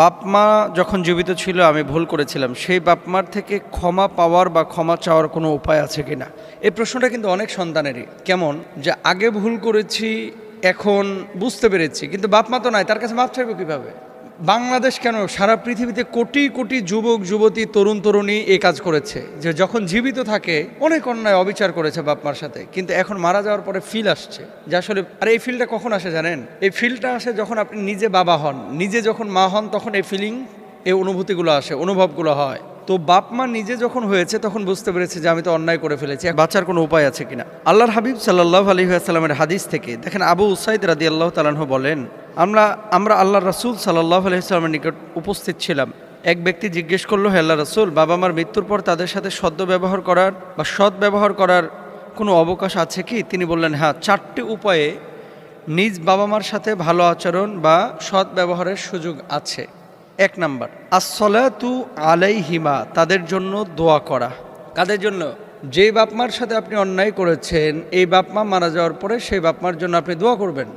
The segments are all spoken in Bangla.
বাপ মা যখন জীবিত ছিল, আমি ভুল করেছিলাম। সেই বাপ মার থেকে ক্ষমা পাওয়ার বা ক্ষমা চাওয়ার কোনো উপায় আছে কি না? এই প্রশ্নটা কিন্তু অনেক সন্তানেরই। কেমন? যে আগে ভুল করেছি, এখন বুঝতে পেরেছি, কিন্তু বাপ মা তো নাই, তার কাছে মাপ চাইব কীভাবে? বাংলাদেশ কেন সারা পৃথিবীতে কোটি কোটি যুবক, যুবতী, তরুণ, তরুণী এই কাজ করেছে? যে যখন জীবিত থাকে, অনেক অন্যায় অবিচার করেছে বাপমার সাথে। কিন্তু এখন মারা যাওয়ার পরে ফিল আসছে। যে আসলে, আর এই ফিলটা কখন আসে জানেন? এই ফিলটা আসে যখন আপনি নিজে বাবা হন। নিজে যখন মা হন, তখন এই ফিলিং এই অনুভূতিগুলো আসে, অনুভবগুলো হয়। তো বাপ মা নিজে যখন হয়েছে, তখন বুঝতে পেরেছে যে আমি তো অন্যায় করে ফেলেছি। বাঁচার কোনো উপায় আছে কিনা? আল্লাহর হাবিব সাল্লাহ আলী আসাল্লামের হাদিস থেকে, দেখেন আবু উসাইদ রাদি আল্লাহ তালাহ বলেন, আমরা আমরা আল্লাহ রসুল সাল্লাহ আলহিহাস্লামের নিকট উপস্থিত ছিলাম। এক ব্যক্তি জিজ্ঞেস করল, হে আল্লাহ রসুল, বাবা মার মৃত্যুর পর তাদের সাথে সদ্য ব্যবহার করার বা সৎ ব্যবহার করার কোনো অবকাশ আছে কি? তিনি বললেন হ্যাঁ চারটি উপায়ে নিজ বাবা মার সাথে ভালো আচরণ বা সৎ ব্যবহারের সুযোগ আছে। এক নাম্বার আসলাতু আলাইহিমা তাদের জন্য দোয়া করা। কাদের জন্য? যে বাপমার সাথে আপনি অন্যায় করেছেন এই বাপমা মারা যাওয়ার পরে সেই বাপমার জন্য আপনি দোয়া করবেন।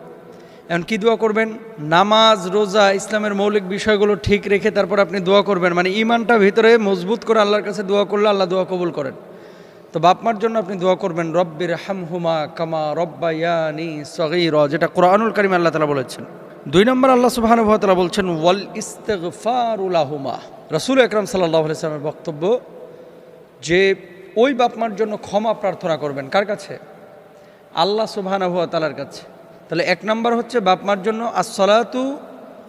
এখন কি দোয়া করবেন? নামাজ রোজা ইসলামের মৌলিক বিষয়গুলো ঠিক রেখে তারপর আপনি দোয়া করবেন। মানে ইমানটা ভিতরে মজবুত করে আল্লাহর কাছে দোয়া করলে আল্লাহ দোয়া কবুল করেন। তো বাপমার জন্য আপনি দোয়া করবেন রব্বির হামহুমা কামা রব্বা ইয়ানি সগীর যেটা কোরআনুল করিম আল্লাহ তালা বলেছেন। দুই নম্বর আল্লাহ সুবাহানুভাতলা বলছেন, ওয়াল ইস্তেগফারুলাহুমা রসুল আকরাম সাল্লাহ বক্তব্য যে, ওই বাপমার জন্য ক্ষমা প্রার্থনা করবেন। কার কাছে? আল্লাহ সুবাহানুভাতালার কাছে। তাহলে এক নম্বর হচ্ছে বাপমার জন্য আসলাতু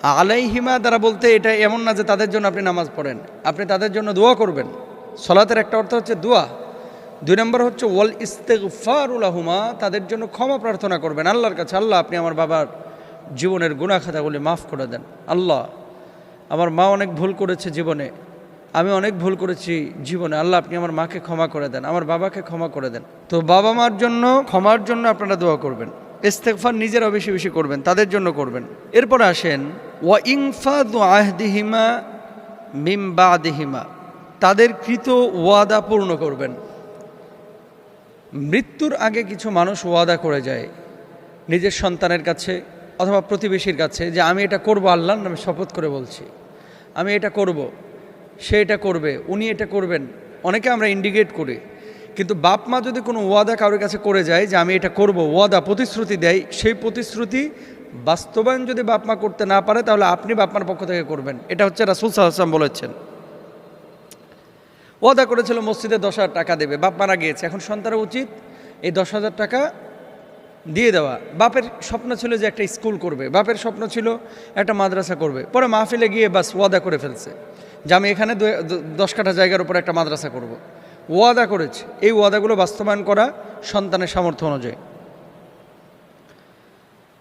আলাইহিমা দ্বারা বলতে এটা এমন না যে তাদের জন্য আপনি নামাজ পড়েন। আপনি তাদের জন্য দোয়া করবেন। সলাতের একটা অর্থ হচ্ছে দোয়া। দুই নম্বর হচ্ছে, ওয়াল ইস্তেগফারুলাহুমা তাদের জন্য ক্ষমা প্রার্থনা করবেন। আল্লাহর কাছে, আল্লাহ, আপনি আমার বাবার জীবনের গুণা খাতাগুলি মাফ করে দেন। আল্লাহ, আমার মা অনেক ভুল করেছে জীবনে। আমি অনেক ভুল করেছি জীবনে। আল্লাহ, আপনি আমার মাকে ক্ষমা করে দেন, আমার বাবাকে ক্ষমা করে দেন। তো বাবা মার জন্য, ক্ষমার জন্য আপনারা দোয়া করবেন। ইস্তেকফার নিজেরা বেশি বেশি করবেন, তাদের জন্য করবেন। এরপর আসেন, ওয়া ইংফাদ আহদিহিমা মিম বাদিহিমা। তাদের কৃত ওয়াদা পূর্ণ করবেন। মৃত্যুর আগে কিছু মানুষ ওয়াদা করে যায় নিজের সন্তানের কাছে অথবা প্রতিবেশীর কাছে যে আমি এটা করব আল্লাহর নামে শপথ করে বলছি। আমি এটা করব, সে এটা করবে, উনি এটা করবেন। অনেকে আমরা ইন্ডিকেট করি। কিন্তু বাপ মা যদি কোনো ওয়াদা কারোর কাছে করে যায় যে আমি এটা করব, ওয়াদা, প্রতিশ্রুতি দেয়, সেই প্রতিশ্রুতি বাস্তবায়ন যদি বাপ মা করতে না পারে, তাহলে আপনি বাপ মার পক্ষ থেকে করবেন। এটা হচ্ছে রাসুল সাল্লাম বলেছেন। ওয়াদা করেছিল মসজিদে দশ হাজার টাকা দেবে, বাপ মারা গিয়েছে। এখন সন্তানের উচিত এই দশ হাজার টাকা দিয়ে দেওয়া। বাপের স্বপ্ন ছিল যে একটা স্কুল করবে। বাপের স্বপ্ন ছিল একটা মাদ্রাসা করবে। পরে মাহফিলে গিয়ে বাস ওয়াদা করে ফেলছে যে আমি এখানে দশ কাঠা জায়গার উপর একটা মাদ্রাসা করব। ওয়াদা করেছে। এই ওয়াদাগুলো বাস্তবায়ন করা সন্তানের সামর্থ্য অনুযায়ী।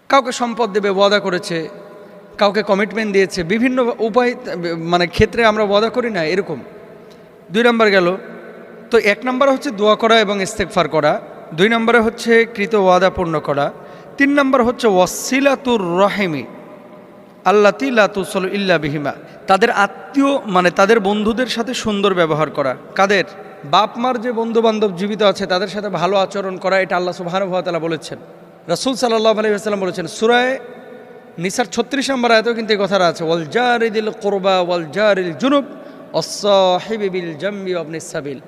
কাউকে সম্পদ দেবে, ওয়াদা করেছে। কাউকে কমিটমেন্ট দিয়েছে। বিভিন্ন উপায় মানে ক্ষেত্রে আমরা ওয়াদা করি না, এরকম। দুই নম্বর গেল, তো এক নম্বর হচ্ছে দোয়া করা এবং ইস্তেকফার করা। দুই নম্বরে হচ্ছে কৃত ওয়াদা পূর্ণ করা। তিন নম্বর হচ্ছে ওয়াসিলাতুর রহেমি আল্লা তিলাতুসল ইল্লা বিহিমা। তাদের আত্মীয় মানে তাদের বন্ধুদের সাথে সুন্দর ব্যবহার করা। কাদের? বাপ মার যে বন্ধু বান্ধব জীবিত আছে, তাদের সাথে ভালো আচরণ করা, এটা আল্লাহ সুবাহানুভাতালা বলেছেন। রসুল সাল্লাহ আলহিহাস্লাম বলেছেন সুরায় নিসার ছত্রিশ নম্বর আয়তেও কিন্তু এই কথাটা আছে, ওয়াল জারিদিল কোরবা ওয়াল জারিল জুনুব অসহিবিল জাম্বি অবনিসাবিল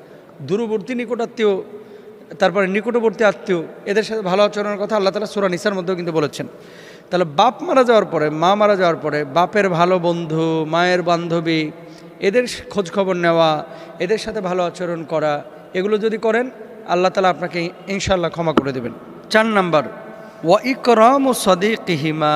দূরবর্তী নিকটাত্মীয় তারপরে নিকটবর্তী আত্মীয়, এদের সাথে ভালো আচরণের কথা আল্লাহ তালা সুরা নিসার মধ্যেও কিন্তু বলেছেন। তাহলে বাপ মারা যাওয়ার পরে, মা মারা যাওয়ার পরে, বাপের ভালো বন্ধু, মায়ের বান্ধবী, এদের খোঁজ খবর নেওয়া, এদের সাথে ভালো আচরণ করা, এগুলো যদি করেন, আল্লাহ তালা আপনাকে ইনশাল্লাহ ক্ষমা করে দেবেন। চার নাম্বার, ওয়া ইকরাম ও সদিকিহিমা,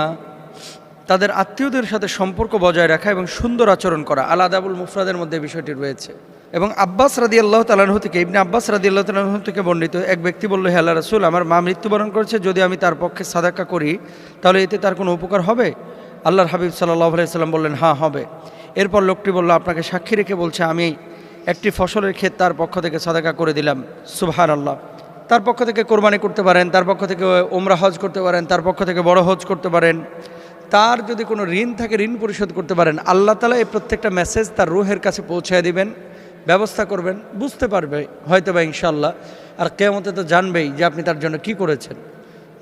তাদের আত্মীয়দের সাথে সম্পর্ক বজায় রাখা এবং সুন্দর আচরণ করা, আলাদাবুল মুফরাদের মধ্যে বিষয়টি রয়েছে। এবং আব্বাস রাদি আল্লাহ তালাহু থেকে, ইবনে আব্বাস রাদি আল্লাহ তালাহু থেকে বর্ণিত এক ব্যক্তি বলল, হে আল্লাহ রসুল, আমার মা মৃত্যুবরণ করেছে, যদি আমি তার পক্ষে সাদাক্কা করি, তাহলে এতে তার কোনো উপকার হবে? আল্লাহর হাবিব সাল্লাহ আলাইসাল্লাম বললেন হ্যাঁ হবে। এরপর লোকটি বলল, আপনাকে সাক্ষী রেখে বলছে, আমি একটি ফসলের ক্ষেত তার পক্ষ থেকে সাদাকা করে দিলাম। সুবহান আল্লাহ তার পক্ষ থেকে কোরবানি করতে পারেন, তার পক্ষ থেকে ওমরা হজ করতে পারেন, তার পক্ষ থেকে বড় হজ করতে পারেন। তার যদি কোনো ঋণ থাকে, ঋণ পরিশোধ করতে পারেন। আল্লাহ তালা এই প্রত্যেকটা মেসেজ তার রুহের কাছে পৌঁছে দিবেন। ব্যবস্থা করবেন, বুঝতে পারবে হয়তো বা ইনশাল্লাহ আর কেমতে তো জানবেই যে আপনি তার জন্য কি করেছেন।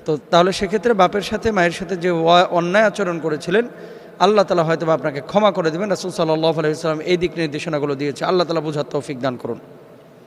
তো তাহলে সেক্ষেত্রে বাপের সাথে, মায়ের সাথে যে অন্যায় আচরণ করেছিলেন, আল্লাহ তালা হয়তো আপনাকে ক্ষমা করে দেবেন। রাসুল সাল্লাহ আলাইসালাম এই দিক নির্দেশনাগুলো দিয়েছে। আল্লাহ তালা বুঝার তৌফিক দান করুন।